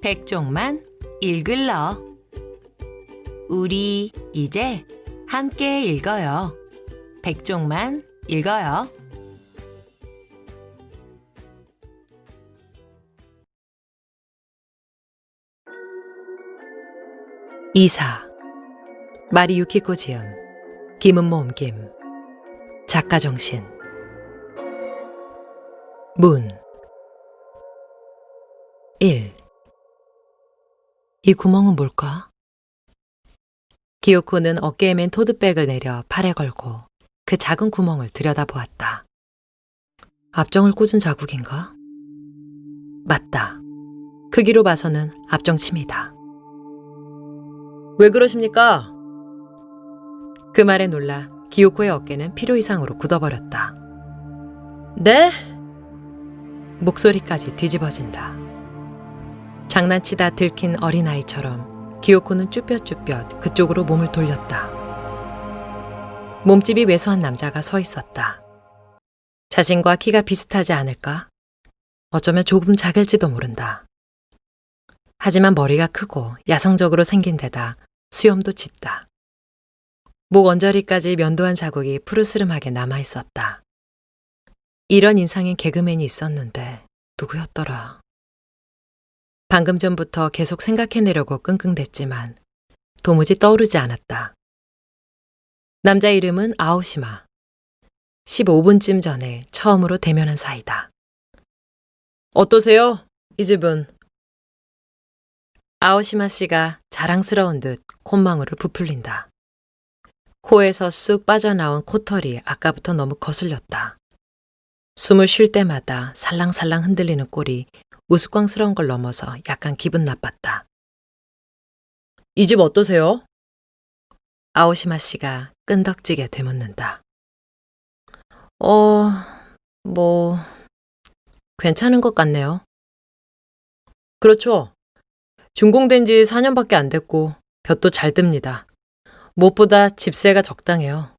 백종만 읽을러. 우리 이제 함께 읽어요. 백종만 읽어요. 이사 마리 유키코 지음 김은모 옮김 작가 정신 문 1. 이 구멍은 뭘까? 기요코는 어깨에 맨 토드백을 내려 팔에 걸고 그 작은 구멍을 들여다보았다. 앞정을 꽂은 자국인가? 맞다. 크기로 봐서는 앞정 침이다. 왜 그러십니까? 그 말에 놀라 기요코의 어깨는 필요 이상으로 굳어버렸다. 네? 목소리까지 뒤집어진다. 장난치다 들킨 어린아이처럼 기요코는 쭈뼛쭈뼛 그쪽으로 몸을 돌렸다. 몸집이 왜소한 남자가 서 있었다. 자신과 키가 비슷하지 않을까? 어쩌면 조금 작을지도 모른다. 하지만 머리가 크고 야성적으로 생긴 데다 수염도 짙다. 목 언저리까지 면도한 자국이 푸르스름하게 남아 있었다. 이런 인상인 개그맨이 있었는데 누구였더라? 방금 전부터 계속 생각해내려고 끙끙댔지만 도무지 떠오르지 않았다. 남자 이름은 아오시마. 15분쯤 전에 처음으로 대면한 사이다. 어떠세요? 이 집은? 아오시마 씨가 자랑스러운 듯 콧망울을 부풀린다. 코에서 쑥 빠져나온 코털이 아까부터 너무 거슬렸다. 숨을 쉴 때마다 살랑살랑 흔들리는 꼴이 우스꽝스러운 걸 넘어서 약간 기분 나빴다. 이 집 어떠세요? 아오시마 씨가 끈덕지게 되묻는다. 어, 뭐, 괜찮은 것 같네요. 그렇죠. 준공된 지 4년밖에 안 됐고, 볕도 잘 듭니다. 무엇보다 집세가 적당해요.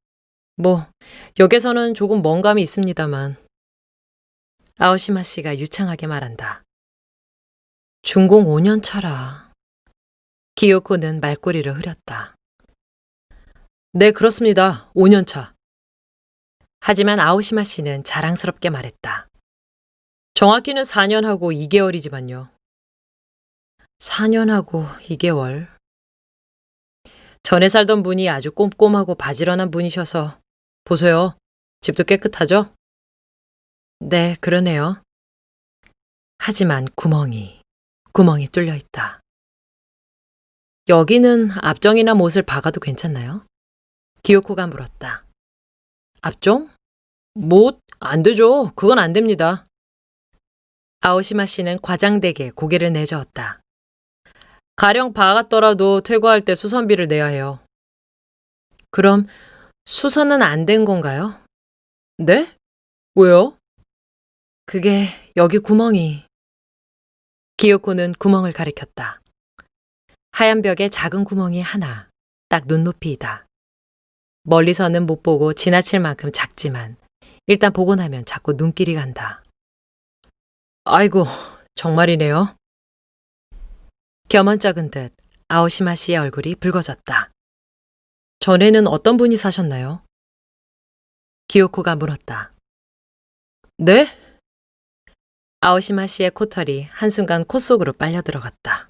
뭐, 역에서는 조금 먼 감이 있습니다만. 아오시마 씨가 유창하게 말한다. 준공 5년 차라. 기요코는 말꼬리를 흐렸다. 네, 그렇습니다. 5년 차. 하지만 아오시마 씨는 자랑스럽게 말했다. 정확히는 4년하고 2개월이지만요. 4년하고 2개월. 전에 살던 분이 아주 꼼꼼하고 바지런한 분이셔서 보세요. 집도 깨끗하죠? 네, 그러네요. 하지만 구멍이, 구멍이 뚫려 있다. 여기는 앞정이나 못을 박아도 괜찮나요? 기요코가 물었다. 앞정? 못? 안 되죠. 그건 안 됩니다. 아오시마 씨는 과장되게 고개를 내저었다. 가령 박았더라도 퇴거할 때 수선비를 내야 해요. 그럼 수선은 안 된 건가요? 네? 왜요? 그게 여기 구멍이. 기요코는 구멍을 가리켰다. 하얀 벽에 작은 구멍이 하나, 딱 눈높이이다. 멀리서는 못 보고 지나칠 만큼 작지만 일단 보고 나면 자꾸 눈길이 간다. 아이고, 정말이네요. 겸언쩍은 듯 아오시마 씨의 얼굴이 붉어졌다. 전에는 어떤 분이 사셨나요? 기요코가 물었다. 네? 아오시마 씨의 코털이 한순간 코 속으로 빨려 들어갔다.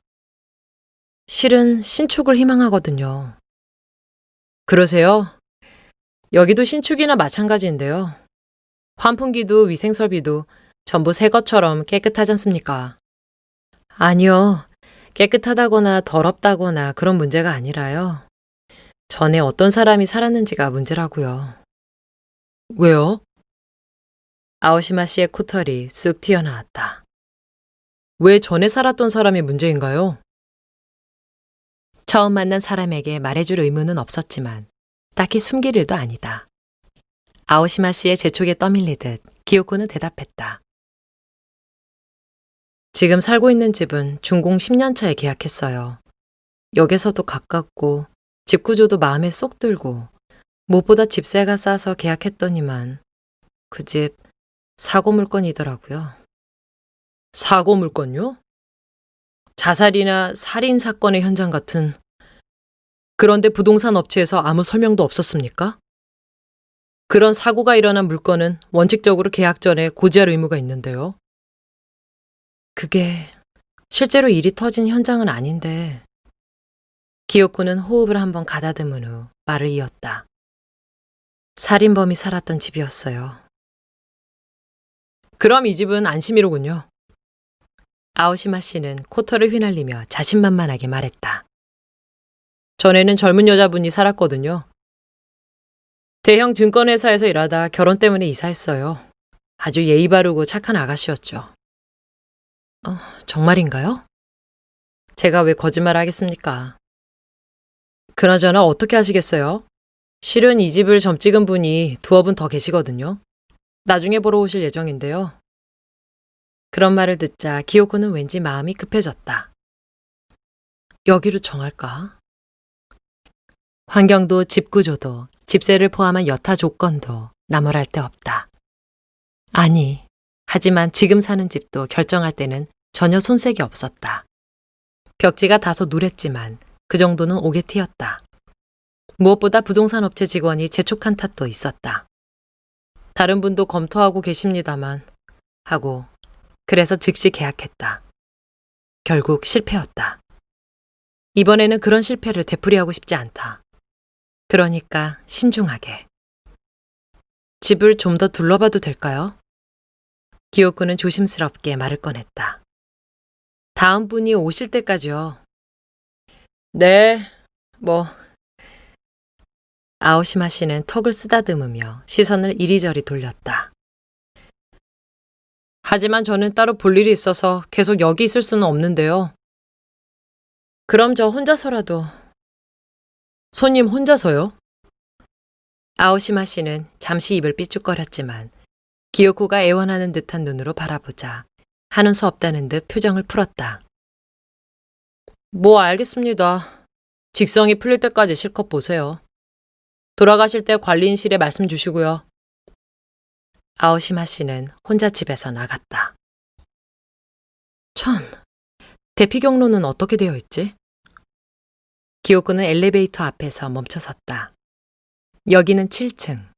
실은 신축을 희망하거든요. 그러세요? 여기도 신축이나 마찬가지인데요. 환풍기도 위생설비도 전부 새 것처럼 깨끗하지 않습니까? 아니요. 깨끗하다거나 더럽다거나 그런 문제가 아니라요. 전에 어떤 사람이 살았는지가 문제라고요. 왜요? 아오시마 씨의 코털이 쑥 튀어나왔다. 왜 전에 살았던 사람이 문제인가요? 처음 만난 사람에게 말해줄 의무는 없었지만 딱히 숨길 일도 아니다. 아오시마 씨의 재촉에 떠밀리듯 기요코는 대답했다. 지금 살고 있는 집은 준공 10년 차에 계약했어요. 역에서도 가깝고 집 구조도 마음에 쏙 들고 무엇보다 집세가 싸서 계약했더니만 그 집 사고 물건이더라고요. 사고 물건요? 자살이나 살인 사건의 현장 같은 그런데 부동산 업체에서 아무 설명도 없었습니까? 그런 사고가 일어난 물건은 원칙적으로 계약 전에 고지할 의무가 있는데요. 그게 실제로 일이 터진 현장은 아닌데. 기요코는 호흡을 한번 가다듬은 후 말을 이었다. 살인범이 살았던 집이었어요. 그럼 이 집은 안심이로군요. 아오시마 씨는 코털을 휘날리며 자신만만하게 말했다. 전에는 젊은 여자분이 살았거든요. 대형 증권회사에서 일하다 결혼 때문에 이사했어요. 아주 예의 바르고 착한 아가씨였죠. 어, 정말인가요? 제가 왜 거짓말 하겠습니까? 그나저나 어떻게 하시겠어요? 실은 이 집을 점 찍은 분이 두어 분 더 계시거든요. 나중에 보러 오실 예정인데요. 그런 말을 듣자 기요코는 왠지 마음이 급해졌다. 여기로 정할까? 환경도 집 구조도 집세를 포함한 여타 조건도 나무랄 데 없다. 아니, 하지만 지금 사는 집도 결정할 때는 전혀 손색이 없었다. 벽지가 다소 누랬지만 그 정도는 오게티였다. 무엇보다 부동산 업체 직원이 재촉한 탓도 있었다. 다른 분도 검토하고 계십니다만 하고 그래서 즉시 계약했다. 결국 실패였다. 이번에는 그런 실패를 되풀이하고 싶지 않다. 그러니까 신중하게. 집을 좀 더 둘러봐도 될까요? 기요코는 조심스럽게 말을 꺼냈다. 다음 분이 오실 때까지요. 네, 뭐. 아오시마 씨는 턱을 쓰다듬으며 시선을 이리저리 돌렸다. 하지만 저는 따로 볼 일이 있어서 계속 여기 있을 수는 없는데요. 그럼 저 혼자서라도. 손님 혼자서요? 아오시마 씨는 잠시 입을 삐죽거렸지만 기요코가 애원하는 듯한 눈으로 바라보자 하는 수 없다는 듯 표정을 풀었다. 뭐 알겠습니다. 직성이 풀릴 때까지 실컷 보세요. 돌아가실 때 관리인실에 말씀 주시고요. 아오시마 씨는 혼자 집에서 나갔다. 참, 대피 경로는 어떻게 되어 있지? 기요코는 엘리베이터 앞에서 멈춰섰다. 여기는 7층.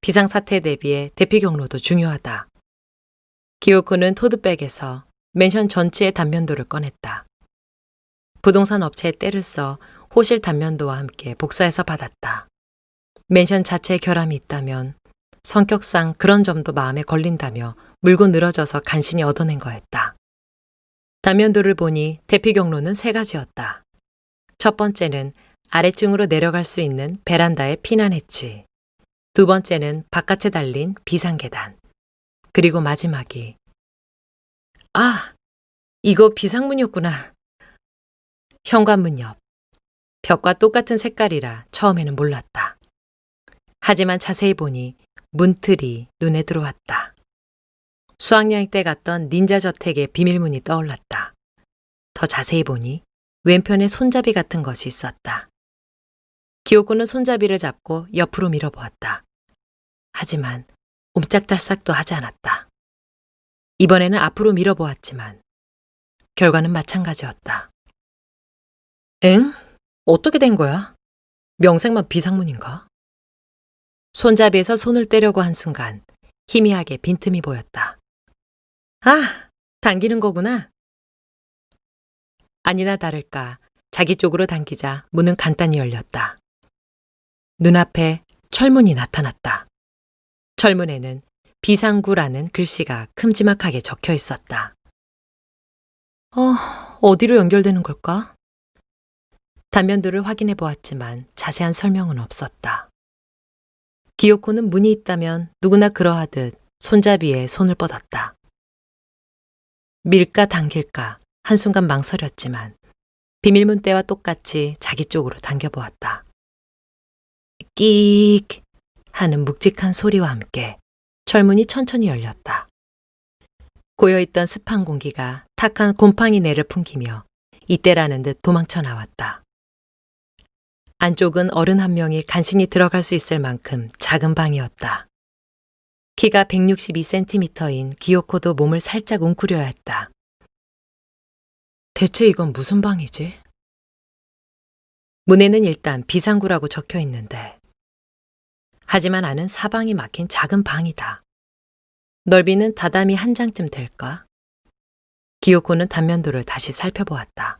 비상사태 대비해 대피 경로도 중요하다. 기요코는 토드백에서 맨션 전체의 단면도를 꺼냈다. 부동산 업체에 때를 써 호실 단면도와 함께 복사해서 받았다. 맨션 자체에 결함이 있다면 성격상 그런 점도 마음에 걸린다며 물고 늘어져서 간신히 얻어낸 거였다. 단면도를 보니 대피 경로는 세 가지였다. 첫 번째는 아래층으로 내려갈 수 있는 베란다의 피난 해치. 두 번째는 바깥에 달린 비상계단. 그리고 마지막이 아, 이거 비상문이었구나. 현관문 옆. 벽과 똑같은 색깔이라 처음에는 몰랐다. 하지만 자세히 보니 문틀이 눈에 들어왔다. 수학여행 때 갔던 닌자 저택의 비밀문이 떠올랐다. 더 자세히 보니 왼편에 손잡이 같은 것이 있었다. 기요코는 손잡이를 잡고 옆으로 밀어보았다. 하지만 옴짝달싹도 하지 않았다. 이번에는 앞으로 밀어보았지만 결과는 마찬가지였다. 엥? 어떻게 된 거야? 명색만 비상문인가? 손잡이에서 손을 떼려고 한 순간 희미하게 빈틈이 보였다. 아, 당기는 거구나. 아니나 다를까 자기 쪽으로 당기자 문은 간단히 열렸다. 눈앞에 철문이 나타났다. 철문에는 비상구라는 글씨가 큼지막하게 적혀 있었다. 어, 어디로 연결되는 걸까? 단면도를 확인해 보았지만 자세한 설명은 없었다. 기요코는 문이 있다면 누구나 그러하듯 손잡이에 손을 뻗었다. 밀까 당길까 한순간 망설였지만 비밀문 때와 똑같이 자기 쪽으로 당겨보았다. 끼익 하는 묵직한 소리와 함께 철문이 천천히 열렸다. 고여있던 습한 공기가 탁한 곰팡이 내를 풍기며 이때라는 듯 도망쳐 나왔다. 안쪽은 어른 한 명이 간신히 들어갈 수 있을 만큼 작은 방이었다. 키가 162cm인 기요코도 몸을 살짝 웅크려야 했다. 대체 이건 무슨 방이지? 문에는 일단 비상구라고 적혀 있는데, 하지만 안은 사방이 막힌 작은 방이다. 넓이는 다다미 한 장쯤 될까? 기요코는 단면도를 다시 살펴보았다.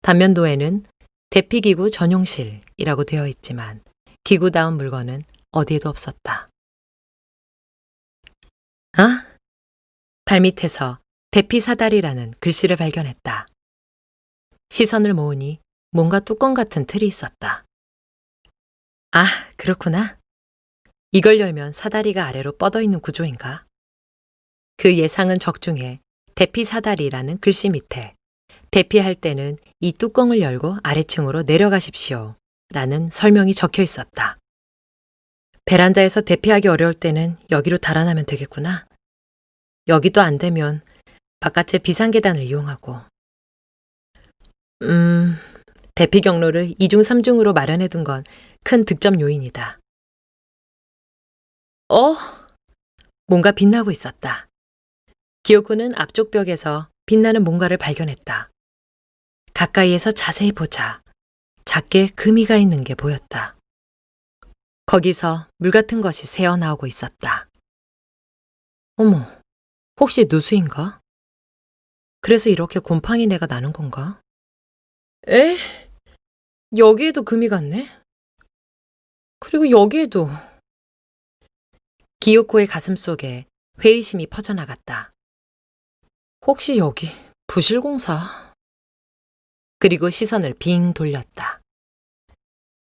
단면도에는 대피기구 전용실이라고 되어 있지만 기구다운 물건은 어디에도 없었다. 아? 발밑에서 대피 사다리라는 글씨를 발견했다. 시선을 모으니 뭔가 뚜껑 같은 틀이 있었다. 아, 그렇구나. 이걸 열면 사다리가 아래로 뻗어 있는 구조인가? 그 예상은 적중해 대피 사다리라는 글씨 밑에 대피할 때는 이 뚜껑을 열고 아래층으로 내려가십시오. 라는 설명이 적혀 있었다. 베란다에서 대피하기 어려울 때는 여기로 달아나면 되겠구나. 여기도 안 되면 바깥의 비상계단을 이용하고. 음, 대피 경로를 2중 3중으로 마련해 둔 건 큰 득점 요인이다. 어? 뭔가 빛나고 있었다. 기요코는 앞쪽 벽에서 빛나는 뭔가를 발견했다. 가까이에서 자세히 보자. 작게 금이가 있는 게 보였다. 거기서 물 같은 것이 새어나오고 있었다. 어머, 혹시 누수인가? 그래서 이렇게 곰팡이 내가 나는 건가? 에? 여기에도 금이 갔네? 그리고 여기에도. 기요코의 가슴 속에 회의심이 퍼져나갔다. 혹시 여기 부실공사? 그리고 시선을 빙 돌렸다.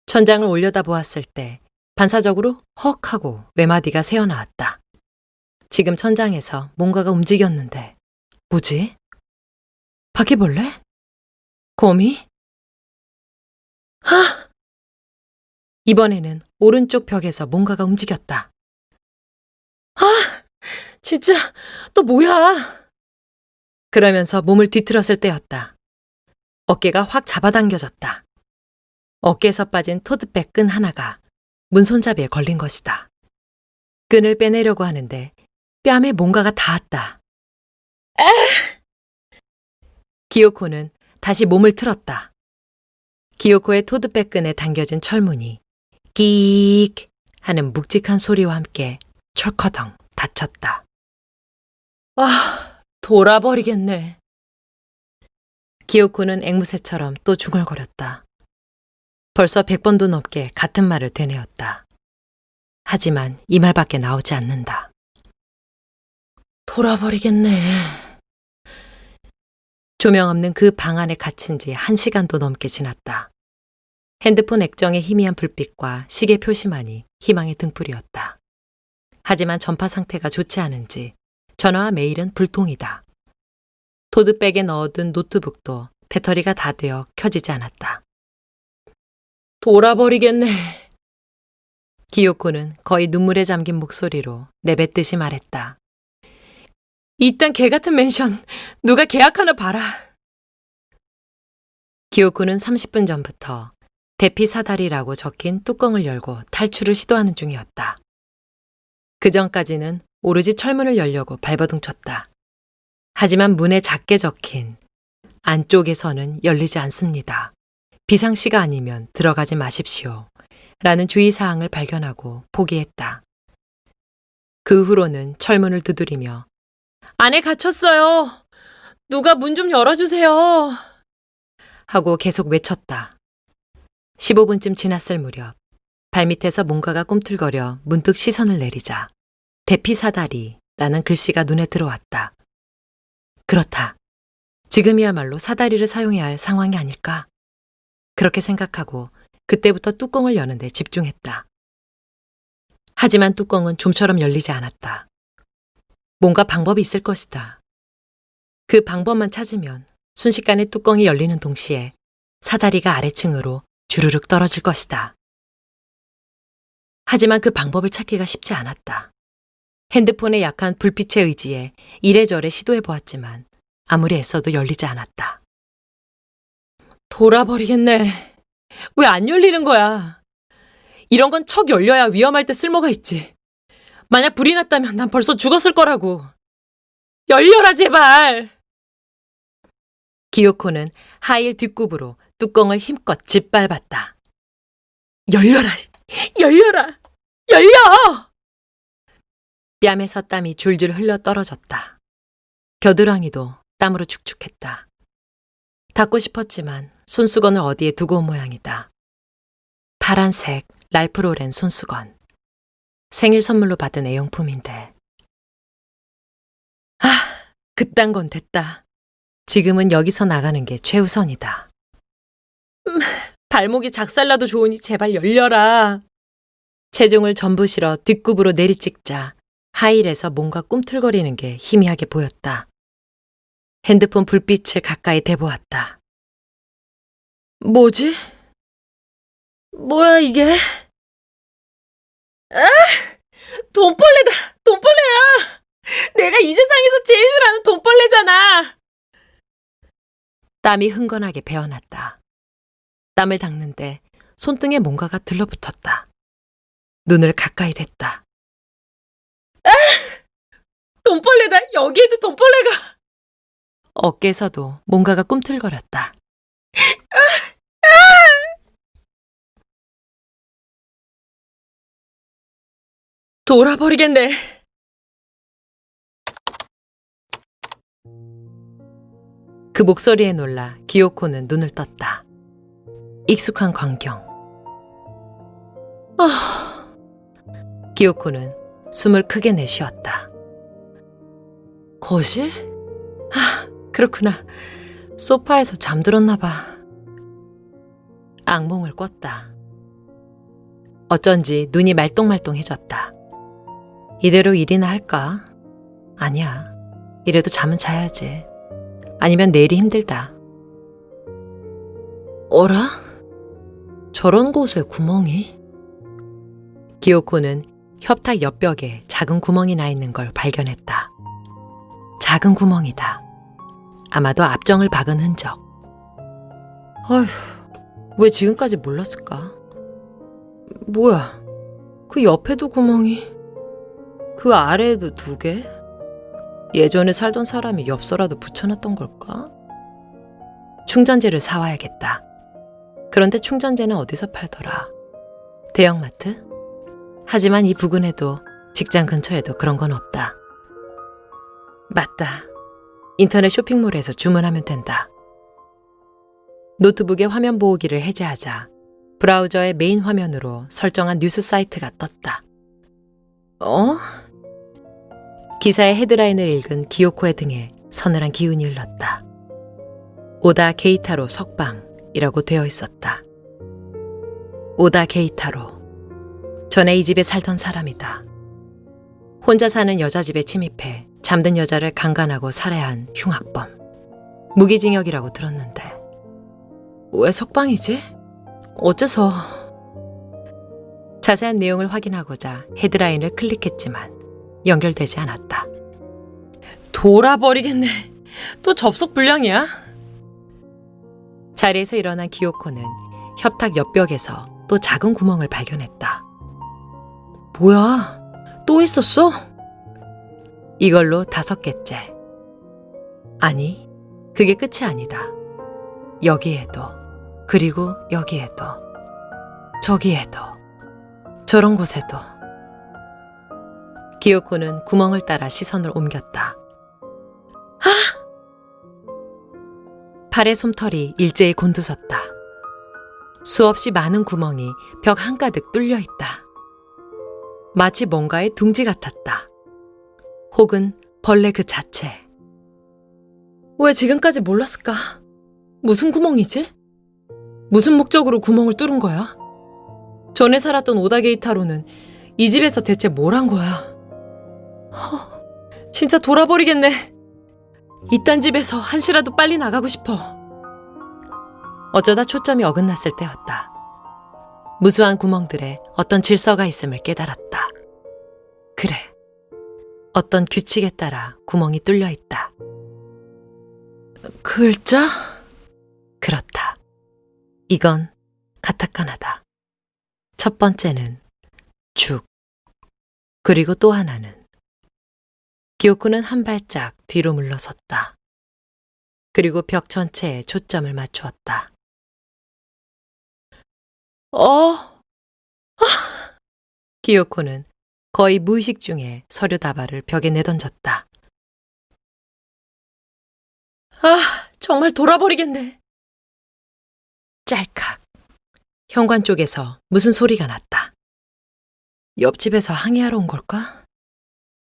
천장을 올려다 보았을 때 반사적으로 헉 하고 외마디가 새어나왔다. 지금 천장에서 뭔가가 움직였는데 뭐지? 바퀴벌레? 거미? 하! 이번에는 오른쪽 벽에서 뭔가가 움직였다. 아! 진짜 또 뭐야? 그러면서 몸을 뒤틀었을 때였다. 어깨가 확 잡아당겨졌다. 어깨에서 빠진 토드백 끈 하나가 문 손잡이에 걸린 것이다. 끈을 빼내려고 하는데 뺨에 뭔가가 닿았다. 기요코는 다시 몸을 틀었다. 기요코의 토드백 끈에 당겨진 철문이 끼익 하는 묵직한 소리와 함께 철커덩 닫혔다. 아, 돌아버리겠네. 기요코는 앵무새처럼 또 중얼거렸다. 벌써 백 번도 넘게 같은 말을 되뇌었다. 하지만 이 말밖에 나오지 않는다. 돌아버리겠네. 조명 없는 그 방 안에 갇힌 지 한 시간도 넘게 지났다. 핸드폰 액정의 희미한 불빛과 시계 표시만이 희망의 등불이었다. 하지만 전파 상태가 좋지 않은지 전화와 메일은 불통이다. 토드백에 넣어둔 노트북도 배터리가 다 되어 켜지지 않았다. 돌아버리겠네. 기요코는 거의 눈물에 잠긴 목소리로 내뱉듯이 말했다. 이딴 개 같은 맨션 누가 계약하나 봐라. 기요코는 30분 전부터 대피 사다리라고 적힌 뚜껑을 열고 탈출을 시도하는 중이었다. 그 전까지는 오로지 철문을 열려고 발버둥 쳤다. 하지만 문에 작게 적힌 안쪽에서는 열리지 않습니다. 비상시가 아니면 들어가지 마십시오. 라는 주의사항을 발견하고 포기했다. 그 후로는 철문을 두드리며 안에 갇혔어요. 누가 문 좀 열어주세요. 하고 계속 외쳤다. 15분쯤 지났을 무렵 발밑에서 뭔가가 꿈틀거려 문득 시선을 내리자 대피사다리라는 글씨가 눈에 들어왔다. 그렇다. 지금이야말로 사다리를 사용해야 할 상황이 아닐까? 그렇게 생각하고 그때부터 뚜껑을 여는데 집중했다. 하지만 뚜껑은 좀처럼 열리지 않았다. 뭔가 방법이 있을 것이다. 그 방법만 찾으면 순식간에 뚜껑이 열리는 동시에 사다리가 아래층으로 주르륵 떨어질 것이다. 하지만 그 방법을 찾기가 쉽지 않았다. 핸드폰의 약한 불빛에 의지해 이래저래 시도해 보았지만 아무리 애써도 열리지 않았다. 돌아버리겠네. 왜 안 열리는 거야? 이런 건 척 열려야 위험할 때 쓸모가 있지. 만약 불이 났다면 난 벌써 죽었을 거라고. 열려라, 제발! 기요코는 하일 뒷굽으로 뚜껑을 힘껏 짓밟았다. 열려라! 열려라! 열려! 뺨에서 땀이 줄줄 흘러 떨어졌다. 겨드랑이도 땀으로 축축했다. 닫고 싶었지만 손수건을 어디에 두고 온 모양이다. 파란색 랄프로렌 손수건. 생일 선물로 받은 애용품인데. 아, 그딴 건 됐다. 지금은 여기서 나가는 게 최우선이다. 음, 발목이 작살나도 좋으니 제발 열려라. 체중을 전부 실어 뒷굽으로 내리찍자 하일에서 뭔가 꿈틀거리는 게 희미하게 보였다. 핸드폰 불빛을 가까이 대보았다. 뭐지? 뭐야 이게? 아! 돈벌레다! 돈벌레야! 내가 이 세상에서 제일 싫어하는 돈벌레잖아! 땀이 흥건하게 배어났다. 땀을 닦는데 손등에 뭔가가 들러붙었다. 눈을 가까이 댔다. 아! 돈벌레다! 여기에도 돈벌레가! 어깨에서도 뭔가가 꿈틀거렸다. 돌아버리겠네. 그 목소리에 놀라 기요코는 눈을 떴다. 익숙한 광경. 아... 기요코는 숨을 크게 내쉬었다. 거실? 아, 그렇구나. 소파에서 잠들었나 봐. 악몽을 꿨다. 어쩐지 눈이 말똥말똥해졌다. 이대로 일이나 할까? 아니야. 이래도 잠은 자야지. 아니면 내일이 힘들다. 어라? 저런 곳에 구멍이? 기요코는 협탁 옆벽에 작은 구멍이 나 있는 걸 발견했다. 작은 구멍이다. 아마도 앞정을 박은 흔적. 어휴, 왜 지금까지 몰랐을까? 뭐야, 그 옆에도 구멍이, 그 아래에도 두 개? 예전에 살던 사람이 엽서라도 붙여놨던 걸까? 충전재를 사와야겠다. 그런데 충전재는 어디서 팔더라? 대형마트? 하지만 이 부근에도 직장 근처에도 그런 건 없다. 맞다. 인터넷 쇼핑몰에서 주문하면 된다. 노트북의 화면 보호기를 해제하자 브라우저의 메인 화면으로 설정한 뉴스 사이트가 떴다. 어? 기사의 헤드라인을 읽은 기요코의 등에 서늘한 기운이 흘렀다. 오다 게이타로 석방이라고 되어 있었다. 오다 게이타로. 전에 이 집에 살던 사람이다. 혼자 사는 여자 집에 침입해 잠든 여자를 강간하고 살해한 흉악범. 무기징역이라고 들었는데. 왜 석방이지? 어째서? 자세한 내용을 확인하고자 헤드라인을 클릭했지만 연결되지 않았다. 돌아버리겠네. 또 접속 불량이야? 자리에서 일어난 기요코는 협탁 옆벽에서 또 작은 구멍을 발견했다. 뭐야? 또 있었어? 이걸로 다섯 개째. 아니, 그게 끝이 아니다. 여기에도, 그리고 여기에도, 저기에도, 저런 곳에도. 기요코는 구멍을 따라 시선을 옮겼다. 아! 팔의 솜털이 일제히 곤두섰다. 수없이 많은 구멍이 벽 한가득 뚫려 있다. 마치 뭔가의 둥지 같았다. 혹은 벌레 그 자체. 왜 지금까지 몰랐을까? 무슨 구멍이지? 무슨 목적으로 구멍을 뚫은 거야? 전에 살았던 오다게이타로는 이 집에서 대체 뭘 한 거야? 허, 진짜 돌아버리겠네. 이딴 집에서 한시라도 빨리 나가고 싶어. 어쩌다 초점이 어긋났을 때였다. 무수한 구멍들에 어떤 질서가 있음을 깨달았다. 그래. 어떤 규칙에 따라 구멍이 뚫려 있다. 글자? 그렇다. 이건 카타카나다. 첫 번째는 죽. 그리고 또 하나는 기요코는 한 발짝 뒤로 물러섰다. 그리고 벽 전체에 초점을 맞추었다. 어? 기요코는 거의 무의식 중에 서류 다발을 벽에 내던졌다. 아, 정말 돌아버리겠네. 짤칵. 현관 쪽에서 무슨 소리가 났다. 옆집에서 항의하러 온 걸까?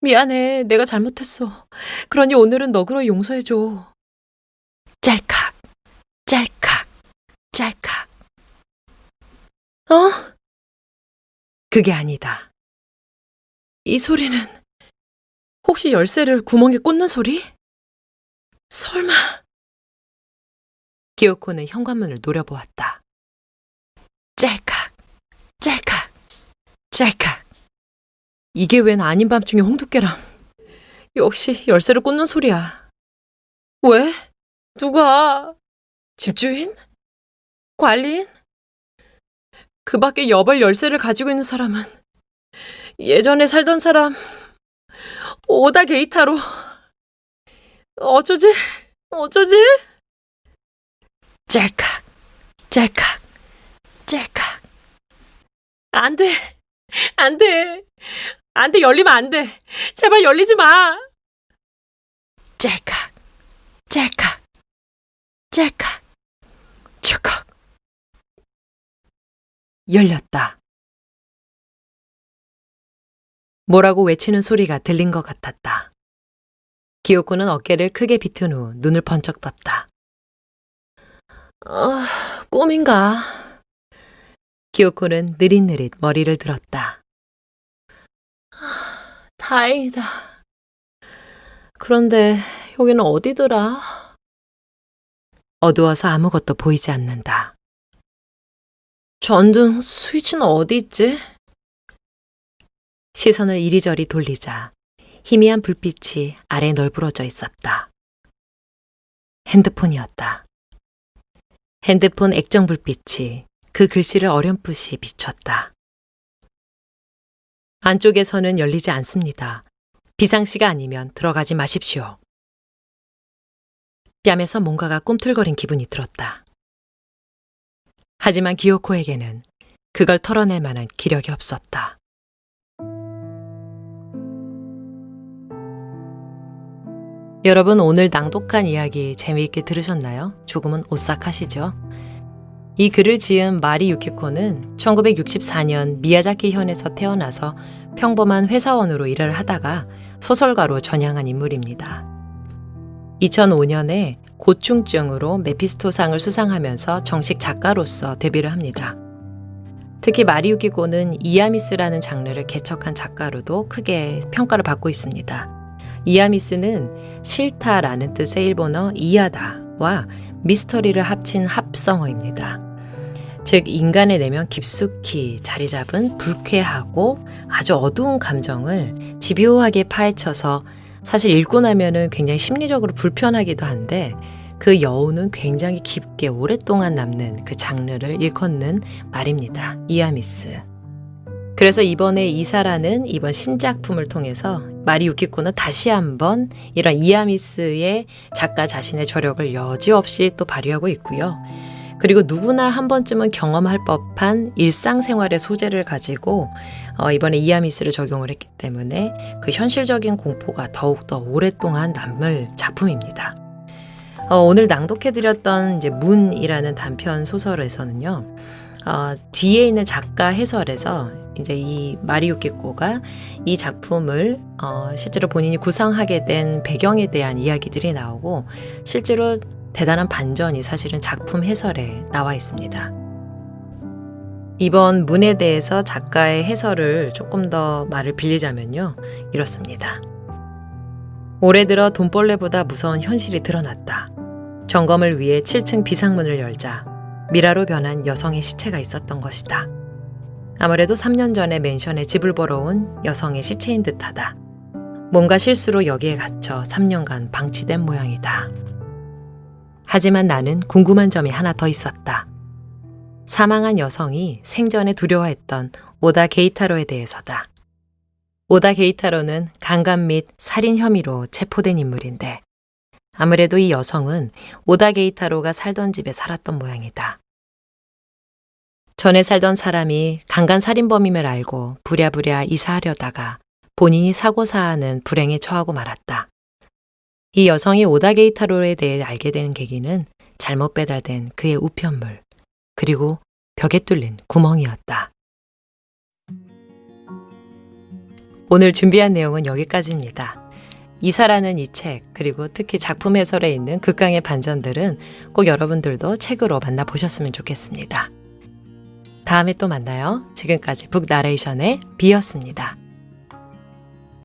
미안해, 내가 잘못했어. 그러니 오늘은 너그러 용서해줘. 짤칵, 짤칵, 짤칵. 어? 그게 아니다. 이 소리는 혹시 열쇠를 구멍에 꽂는 소리? 설마. 기요코는 현관문을 노려보았다. 짤칵, 짤칵, 짤칵. 이게 웬 아닌 밤중에 홍두깨람. 역시 열쇠를 꽂는 소리야. 왜? 누가? 집주인? 관리인? 그 밖에 여벌 열쇠를 가지고 있는 사람은 예전에 살던 사람 오다 게이타로 어쩌지? 어쩌지? 짤칵, 짤칵, 짤칵. 안 돼. 안 돼. 안 돼. 열리면 안 돼. 제발 열리지 마. 짤칵, 짤칵, 짤칵, 쭈컥. 열렸다. 뭐라고 외치는 소리가 들린 것 같았다. 기요코는 어깨를 크게 비튼 후 눈을 번쩍 떴다. 어, 꿈인가? 기요코는 느릿느릿 머리를 들었다. 아, 다행이다. 그런데 여기는 어디더라? 어두워서 아무것도 보이지 않는다. 전등 스위치는 어디 있지? 시선을 이리저리 돌리자 희미한 불빛이 아래 널브러져 있었다. 핸드폰이었다. 핸드폰 액정 불빛이 그 글씨를 어렴풋이 비췄다. 안쪽에서는 열리지 않습니다. 비상시가 아니면 들어가지 마십시오. 뺨에서 뭔가가 꿈틀거린 기분이 들었다. 하지만 기요코에게는 그걸 털어낼 만한 기력이 없었다. 여러분 오늘 낭독한 이야기 재미있게 들으셨나요? 조금은 오싹하시죠? 이 글을 지은 마리 유키코는 1964년 미야자키 현에서 태어나서 평범한 회사원으로 일을 하다가 소설가로 전향한 인물입니다. 2005년에 고충증으로 메피스토상을 수상하면서 정식 작가로서 데뷔를 합니다. 특히 마리 유키고는 이아미스라는 장르를 개척한 작가로도 크게 평가를 받고 있습니다. 이아미스는 싫다라는 뜻의 일본어 이하다와 미스터리를 합친 합성어입니다. 즉, 인간의 내면 깊숙이 자리 잡은 불쾌하고 아주 어두운 감정을 집요하게 파헤쳐서 사실 읽고 나면은 굉장히 심리적으로 불편하기도 한데 그 여우는 굉장히 깊게 오랫동안 남는 그 장르를 일컫는 말입니다. 이아미스. 그래서 이번에 이사라는 이번 신작품을 통해서 마리 유키코는 다시 한번 이런 이아미스의 작가 자신의 저력을 여지없이 또 발휘하고 있고요. 그리고 누구나 한 번쯤은 경험할 법한 일상생활의 소재를 가지고 어, 이번에 이아미스를 적용을 했기 때문에 그 현실적인 공포가 더욱더 오랫동안 남을 작품입니다. 어, 오늘 낭독해드렸던 이제 문이라는 단편 소설에서는요, 어, 뒤에 있는 작가 해설에서 이제 이 마리오 키코가 이 작품을 어, 실제로 본인이 구상하게 된 배경에 대한 이야기들이 나오고 실제로 대단한 반전이 사실은 작품 해설에 나와 있습니다. 이번 문에 대해서 작가의 해설을 조금 더 말을 빌리자면요. 이렇습니다. 올해 들어 돈벌레보다 무서운 현실이 드러났다. 점검을 위해 7층 비상문을 열자 미라로 변한 여성의 시체가 있었던 것이다. 아무래도 3년 전에 맨션에 집을 보러 온 여성의 시체인 듯하다. 뭔가 실수로 여기에 갇혀 3년간 방치된 모양이다. 하지만 나는 궁금한 점이 하나 더 있었다. 사망한 여성이 생전에 두려워했던 오다 게이타로에 대해서다. 오다 게이타로는 강간 및 살인 혐의로 체포된 인물인데 아무래도 이 여성은 오다 게이타로가 살던 집에 살았던 모양이다. 전에 살던 사람이 강간 살인범임을 알고 부랴부랴 이사하려다가 본인이 사고 사하는 불행에 처하고 말았다. 이 여성이 오다 게이타로에 대해 알게 된 계기는 잘못 배달된 그의 우편물, 그리고 벽에 뚫린 구멍이었다. 오늘 준비한 내용은 여기까지입니다. 이사라는 이 책, 그리고 특히 작품 해설에 있는 극강의 반전들은 꼭 여러분들도 책으로 만나보셨으면 좋겠습니다. 다음에 또 만나요. 지금까지 북나레이션의 비였습니다.